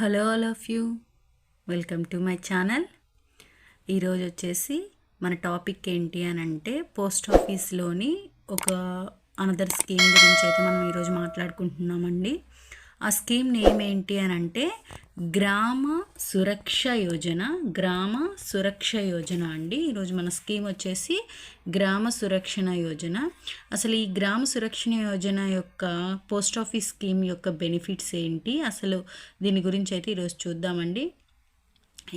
Hello all of you. Welcome to my channel. ఈరోజు వచ్చేసి మన టాపిక్ ఏంటి అని అంటే పోస్ట్ ఆఫీస్లోని ఒక అనదర్ స్కీమ్ గురించి అయితే మనం ఈరోజు మాట్లాడుకుంటున్నామండి. ఆ స్కీమ్ నేమ్ ఏంటి అని అంటే గ్రామ సురక్ష యోజన గ్రామ సురక్ష యోజన అండి. ఈరోజు మన స్కీమ్ వచ్చేసి గ్రామ సురక్షణ యోజన. అసలు ఈ గ్రామ సురక్షణ యోజన యొక్క పోస్ట్ ఆఫీస్ స్కీమ్ యొక్క బెనిఫిట్స్ ఏంటి? అసలు దీని గురించి అయితే ఈరోజు చూద్దామండి.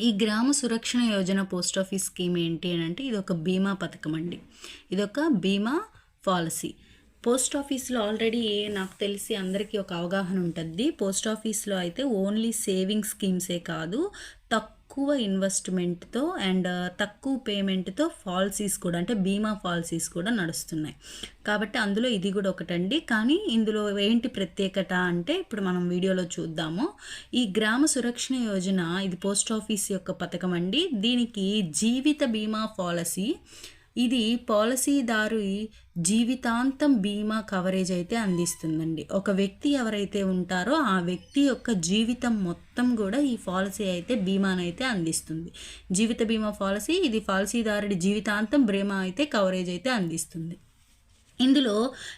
ఈ Gram Suraksha Yojana post office scheme ఏంటి అని అంటే ఇది ఒక బీమా పథకం అండి. ఇది ఒక బీమా పాలసీ. పోస్ట్ ఆఫీస్లో ఆల్రెడీ నాకు తెలిసి అందరికీ ఒక అవగాహన ఉంటుంది. పోస్ట్ ఆఫీస్లో అయితే ఓన్లీ సేవింగ్ స్కీమ్సే కాదు తక్కువ ఇన్వెస్ట్మెంట్తో అండ్ తక్కువ పేమెంట్తో పాలసీస్ కూడా అంటే బీమా పాలసీస్ కూడా నడుస్తున్నాయి. కాబట్టి అందులో ఇది కూడా ఒకటండి. కానీ ఇందులో ఏంటి ప్రత్యేకత అంటే ఇప్పుడు మనం వీడియోలో చూద్దాము. ఈ గ్రామ సురక్షణ యోజన ఇది పోస్ట్ ఆఫీస్ యొక్క పథకం అండి. దీనికి జీవిత బీమా పాలసీ ఇది పాలసీదారు జీవితాంతం బీమా కవరేజ్ అయితే అందిస్తుందండి. ఒక వ్యక్తి ఎవరైతే ఉంటారో ఆ వ్యక్తి యొక్క జీవితం మొత్తం కూడా ఈ పాలసీ అయితే బీమానైతే అందిస్తుంది. జీవిత బీమా పాలసీ ఇది పాలసీదారుడి జీవితాంతం బీమా అయితే కవరేజ్ అయితే అందిస్తుంది. ఇందులో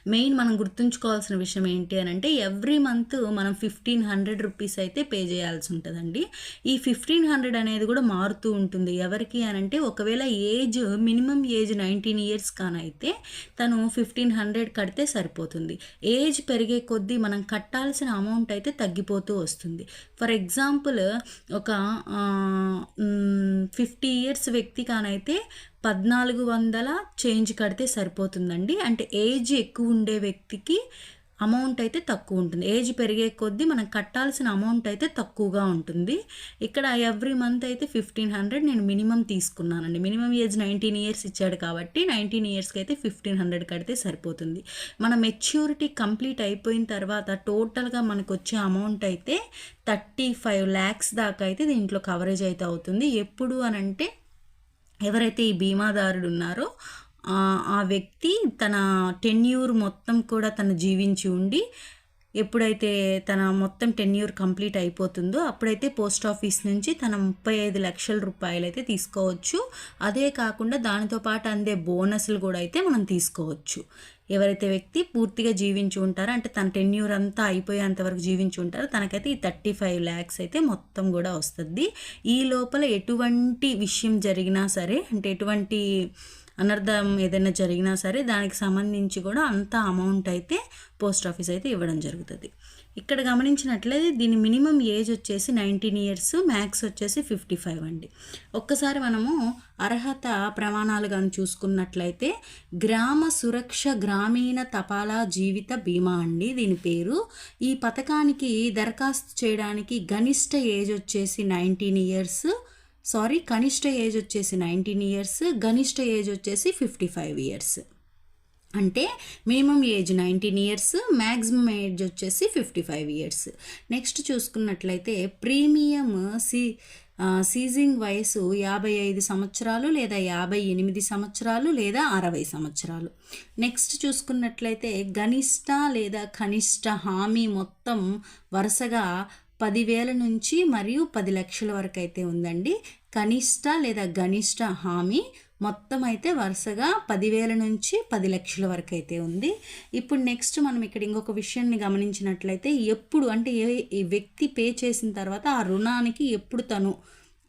మెయిన్ మనం గుర్తుంచుకోవాల్సిన విషయం ఏంటి అని అంటే ఎవ్రీ మంత్ మనం ఫిఫ్టీన్ హండ్రెడ్ రూపీస్ అయితే పే చేయాల్సి ఉంటుందండి. ఈ ఫిఫ్టీన్ హండ్రెడ్ అనేది కూడా మారుతూ ఉంటుంది. ఎవరికి అని అంటే ఒకవేళ age minimum age nineteen years కానైతే తను ఫిఫ్టీన్ హండ్రెడ్ కడితే సరిపోతుంది. ఏజ్ పెరిగే కొద్దీ మనం కట్టాల్సిన అమౌంట్ అయితే తగ్గిపోతూ వస్తుంది. ఫర్ ఎగ్జాంపుల్ ఒక ఫిఫ్టీ ఇయర్స్ వ్యక్తి కానైతే పద్నాలుగు వందల చేంజ్ కడితే సరిపోతుందండి. అంటే ఏజ్ ఎక్కువ ఉండే వ్యక్తికి అమౌంట్ అయితే తక్కువ ఉంటుంది. ఏజ్ పెరిగే కొద్దీ మనం కట్టాల్సిన అమౌంట్ అయితే తక్కువగా ఉంటుంది. ఇక్కడ ఎవ్రీ మంత్ అయితే ఫిఫ్టీన్ హండ్రెడ్ నేను మినిమం తీసుకున్నానండి. మినిమం ఏజ్ నైన్టీన్ ఇయర్స్ ఇచ్చాడు కాబట్టి నైన్టీన్ ఇయర్స్కి అయితే ఫిఫ్టీన్ హండ్రెడ్ కడితే సరిపోతుంది. మన మెచ్యూరిటీ కంప్లీట్ అయిపోయిన తర్వాత టోటల్గా మనకు వచ్చే అమౌంట్ అయితే థర్టీ ఫైవ్ ల్యాక్స్ దాకా అయితే దీంట్లో కవరేజ్ అయితే అవుతుంది. ఎప్పుడు అని అంటే ఎవరైతే ఈ బీమాదారుడు ఉన్నారో ఆ వ్యక్తి తన టెన్యూర్ మొత్తం కూడా తను జీవించి ఉండి ఎప్పుడైతే తన మొత్తం టెన్యూర్ కంప్లీట్ అయిపోతుందో అప్పుడైతే పోస్ట్ ఆఫీస్ నుంచి తన ముప్పై ఐదు లక్షల రూపాయలు అయితే తీసుకోవచ్చు. అదే కాకుండా దానితో పాటు అందే బోనస్లు కూడా అయితే మనం తీసుకోవచ్చు. ఎవరైతే వ్యక్తి పూర్తిగా జీవించి ఉంటారో అంటే తన టెన్యూర్ అంతా అయిపోయేంత వరకు జీవించి ఉంటారో తనకైతే ఈ థర్టీ ఫైవ్ ల్యాక్స్ అయితే మొత్తం కూడా వస్తుంది. ఈ లోపల ఎటువంటి విషయం జరిగినా సరే అంటే ఎటువంటి అనర్థం ఏదైనా జరిగినా సరే దానికి సంబంధించి కూడా అంత అమౌంట్ అయితే పోస్ట్ ఆఫీస్ అయితే ఇవ్వడం జరుగుతుంది. ఇక్కడ గమనించినట్లయితే దీని మినిమం ఏజ్ వచ్చేసి నైన్టీన్ ఇయర్స్ మ్యాక్స్ వచ్చేసి ఫిఫ్టీ ఫైవ్ అండి. ఒక్కసారి మనము అర్హత ప్రమాణాలు కానీ చూసుకున్నట్లయితే గ్రామ సురక్ష గ్రామీణ తపాలా జీవిత బీమా అండి దీని పేరు. ఈ పథకానికి దరఖాస్తు చేయడానికి గనిష్ట ఏజ్ వచ్చేసి నైన్టీన్ ఇయర్స్ సారీ కనిష్ట ఏజ్ వచ్చేసి నైన్టీన్ ఇయర్స్ గనిష్ట ఏజ్ వచ్చేసి ఫిఫ్టీ ఫైవ్ ఇయర్స్ అంటే minimum age nineteen years maximum age వచ్చేసి ఫిఫ్టీ ఫైవ్ ఇయర్స్ నెక్స్ట్ చూసుకున్నట్లయితే ప్రీమియం సీ సీజింగ్ వయసు యాభై ఐదు సంవత్సరాలు లేదా యాభై ఎనిమిది సంవత్సరాలు లేదా అరవై సంవత్సరాలు. నెక్స్ట్ చూసుకున్నట్లయితే గనిష్ట లేదా కనిష్ట హామీ మొత్తం వరుసగా పదివేల నుంచి మరియు పది లక్షల వరకు అయితే ఉందండి. కనిష్ట లేదా గనిష్ట హామీ మొత్తం అయితే వరుసగా పదివేల నుంచి పది లక్షల వరకు అయితే ఉంది. ఇప్పుడు నెక్స్ట్ మనం ఇక్కడ ఇంకొక విషయాన్ని గమనించినట్లయితే ఎప్పుడు అంటే ఏ వ్యక్తి పే చేసిన తర్వాత ఆ రుణానికి ఎప్పుడు తను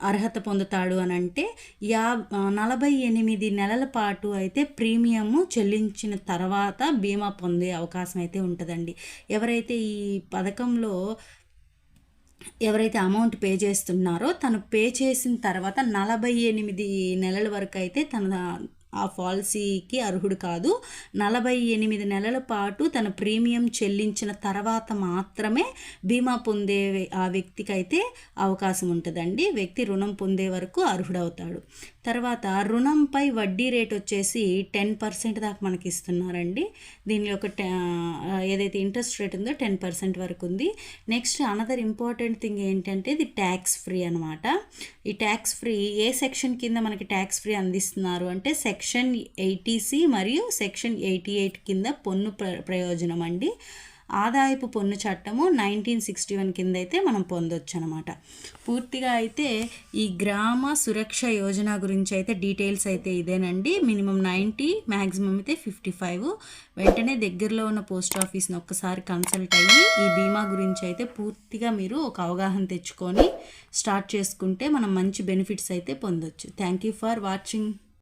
అర్హత పొందుతాడు అని అంటే యా నలభై ఎనిమిది నెలల పాటు అయితే ప్రీమియము చెల్లించిన తర్వాత బీమా పొందే అవకాశం అయితే ఉంటుందండి. ఎవరైతే ఈ పథకంలో ఎవరైతే అమౌంట్ పే చేస్తున్నారో తను పే చేసిన తర్వాత నలభై ఎనిమిది నెలల వరకు అయితే తన ఆ పాలసీకి అర్హుడు కాదు. నలభై ఎనిమిది నెలల పాటు తన ప్రీమియం చెల్లించిన తర్వాత మాత్రమే బీమా పొందే ఆ వ్యక్తికి అయితే అవకాశం ఉంటుందండి. వ్యక్తి రుణం పొందే వరకు అర్హుడవుతాడు. తర్వాత రుణంపై వడ్డీ రేట్ వచ్చేసి టెన్ పర్సెంట్ దాకా మనకి ఇస్తున్నారండి దీని యొక్క ఏదైతే ఇంట్రెస్ట్ రేట్ ఉందో టెన్ పర్సెంట్ వరకు ఉంది. నెక్స్ట్ అనదర్ ఇంపార్టెంట్ థింగ్ ఏంటంటే ఇది ట్యాక్స్ ఫ్రీ అనమాట ఈ ట్యాక్స్ ఫ్రీ ఏ సెక్షన్ కింద మనకి ట్యాక్స్ ఫ్రీ అందిస్తున్నారు అంటే సెక్షన్ ఎయిటీ సి మరియు సెక్షన్ ఎయిటీ ఎయిట్ కింద పన్ను ప్ర ప్రయోజనం అండి. ఆదాయపు పన్ను చట్టము నైన్టీన్ సిక్స్టీ వన్ కింద అయితే మనం పొందొచ్చు అనమాట పూర్తిగా అయితే ఈ గ్రామ సురక్ష యోజన గురించి అయితే డీటెయిల్స్ అయితే ఇదేనండి. మినిమం నైంటీ మ్యాక్సిమం అయితే ఫిఫ్టీ ఫైవ్. వెంటనే దగ్గరలో ఉన్న పోస్ట్ ఆఫీస్ని ఒక్కసారి కన్సల్ట్ అయ్యి ఈ బీమా గురించి అయితే పూర్తిగా మీరు ఒక అవగాహన తెచ్చుకొని స్టార్ట్ చేసుకుంటే మనం మంచి బెనిఫిట్స్ అయితే పొందొచ్చు. Thank you for watching.